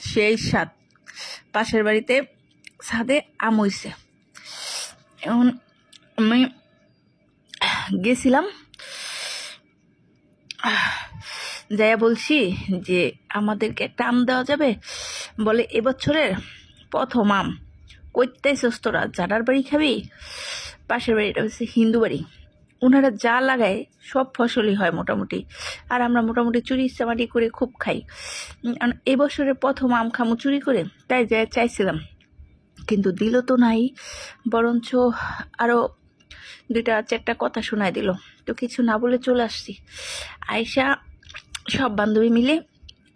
সেই স্বাদ। পাশের বাড়িতে ছাদে আম হইছে। এখন আমি গেছিলাম। যাইয়া বলছি যে, আমাদেরকে একটা আম দেওয়া যাবে? বলে এবছরের প্রথম আম। কইতেছস তোরা জানার বাড়ি খাবি? পাশের বাড়িটা হচ্ছে হিন্দু বাড়ি। ওনারা যা লাগায় সব ফসলই হয় মোটামুটি। আর আমরা মোটামুটি চুরি চামাটি করে খুব খাই। এবছরের প্রথম আম খামু চুরি করে, তাই যাই চাইছিলাম। কিন্তু দিল তো নাই, বরঞ্চ আরও দুইটা চারটা কথা শোনায় দিল। তো কিছু না বলে চলে আসছি। আয়সা সব বান্ধবী মিলে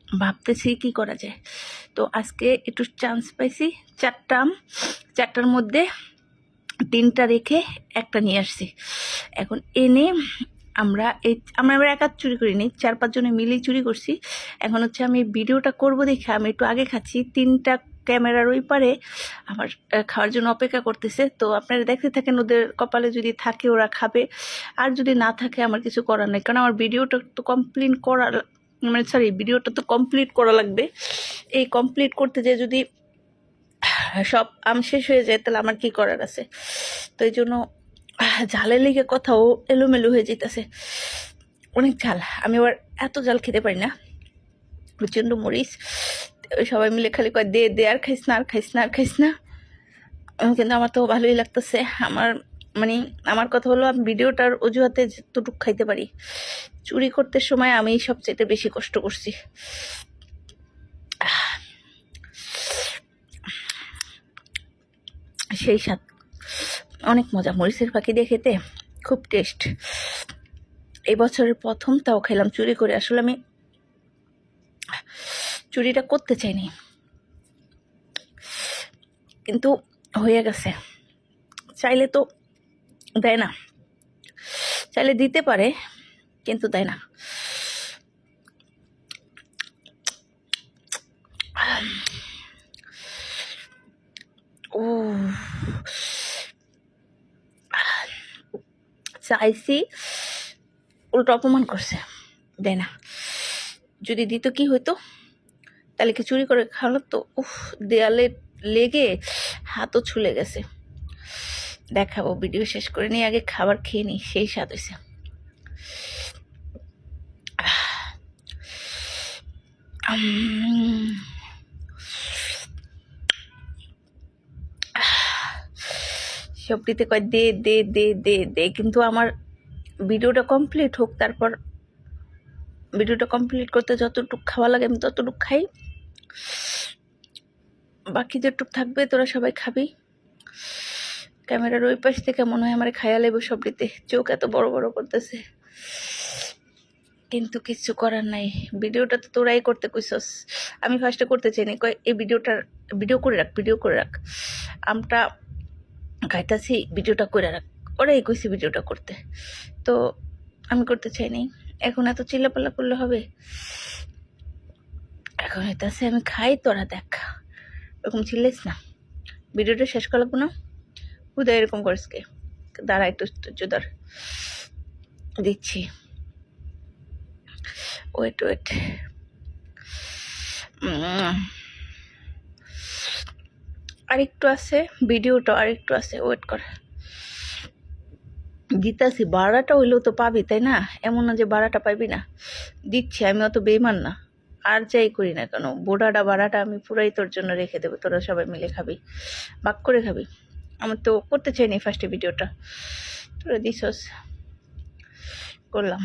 ভাবতেছি কি করা যায়। তো আজকে একটু চান্স পাইছি, চারটা আম, চারটার মধ্যে তিনটা রেখে একটা নিয়ে আসছি। এখন এনে আমরা এই, আমরা এবার একা চুরি করিনি চার পাঁচজনে মিলেই চুরি করছি। এখন হচ্ছে আমি ভিডিওটা করব দেখে, আমি একটু আগে খাচ্ছি। তিনটা ক্যামেরার ওই পারে আমার খাওয়ার জন্য অপেক্ষা করতেছে। তো আপনারা দেখতে থাকেন, ওদের কপালে যদি থাকে ওরা খাবে। আর যদি না থাকে, আমার কিছু করার নেই। কারণ আমার ভিডিওটা তো কমপ্লিট করা মানে সরি ভিডিওটা তো কমপ্লিট করা লাগবে। এই কমপ্লিট করতে যে যদি সব আম শেষ হয়ে যায়, তাহলে আমার কি করার আছে? তো এই জন্য ঝালের লেগে কথাও এলোমেলো হয়ে যেতেছে অনেক ঝাল, আমি আবার এত ঝাল খেতে পারি না। প্রচণ্ড মরিচ, সবাই মিলে খালি কয়, দে দে, আর খাইস না, আর খাইস না, আর খাইস না। কিন্তু আমার তো ভালোই লাগতেছে। আমার মানে আমার কথা হলো, আমি ভিডিওটার অজুহাতে যতটুকু খাইতে পারি। চুরি করতে সময় আমি সবচেয়ে বেশি কষ্ট করছি। সেই স্বাদ। অনেক মজা। মরিচের পাখি দিয়ে খেতে খুব টেস্ট এই বছরের প্রথম তাও খেলাম চুরি করে। আসলে আমি চুরিটা করতে চাইনি। কিন্তু হয়ে গেছে। চাইলে তো দেয় না। চাইলে দিতে পারে, কিন্তু দেয় না। চাইছি, উল্টো অপমান করছে। দেয় না। যদি দিত কি হইতো? তাহলে কি চুরি করে খাওয়ালো তো উফ, দেয়ালে লেগে হাতও ছুলে গেছে। দেখাবো, ভিডিও শেষ করে নিয়ে আগে খাবার খেয়ে নিই, সেই স্বাদ হয়েছে সবটিতে কয়, দে দে দে দে দে। কিন্তু আমার ভিডিওটা কমপ্লিট হোক, তারপর ভিডিওটা কমপ্লিট করতে যতটুকু খাওয়া লাগে আমি ততটুকু খাই। বাকি যেটুক থাকবে তোরা সবাই খাবি। ক্যামেরার ওই পাশ থেকে মনে হয় আমার খায়া লেবো সবটিতে। চোখ এত বড় বড় করতেছে। কিন্তু কিছু করার নাই। ভিডিওটা তো তোরাই করতে কইসস আমি ফার্স্টে করতে চাইনি কয়, এই ভিডিওটার, ভিডিও করে রাখ, ভিডিও করে রাখ। আমটা খাইতাছি, ভিডিওটা করে রাখ। ওরাই কইছি ভিডিওটা করতে। তো আমি করতে চাই চাইনি এখন এত চিল্লাপাল্লা করলে হবে? এখন হইতাছে আমি খাই, তোরা দেখ। এরকম চিল্লাইস না। ভিডিওটা শেষ করা লাগবো না। উদয় এরকম করিস কে? দাঁড়া একটু জোদার দিচ্ছি। ওয়েট ওয়েট আরেকটু আছে ভিডিওটা আরেকটু আছে ওয়েট কর। দিতাছি ভাড়াটা হইলেও তো পাবি, তাই না? এমন না যে ভাড়াটা পাবি না। দিচ্ছি, আমি অত বেইমান না। আর যাই করি না কেন, বোড়াটা ভাড়াটা আমি পুরাই তোর জন্য রেখে দেবো, তোরা সবাই মিলে খাবি বাক করে খাবি। আমার তো করতে চাইনি ফার্স্টে ভিডিওটা তোরা দিছস। করলাম।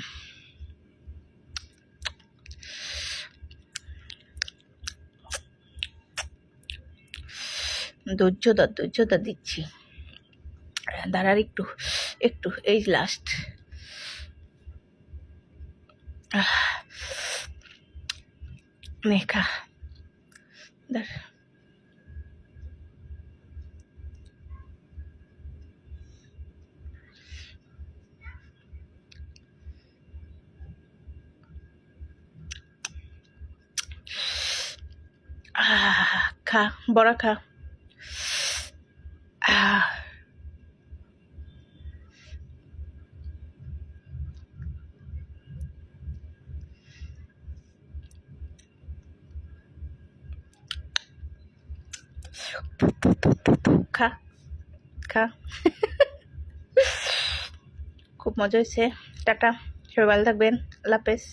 ধৈর্য ধর দিচ্ছি। দাঁড়ার একটু একটু এই লাস্ট মেখা দাঁড়া। খা বড়া খা। খা খা খুব মজা হয়েছে টাটা সবাই ভালো থাকবেন আল্লাহ হাফেজ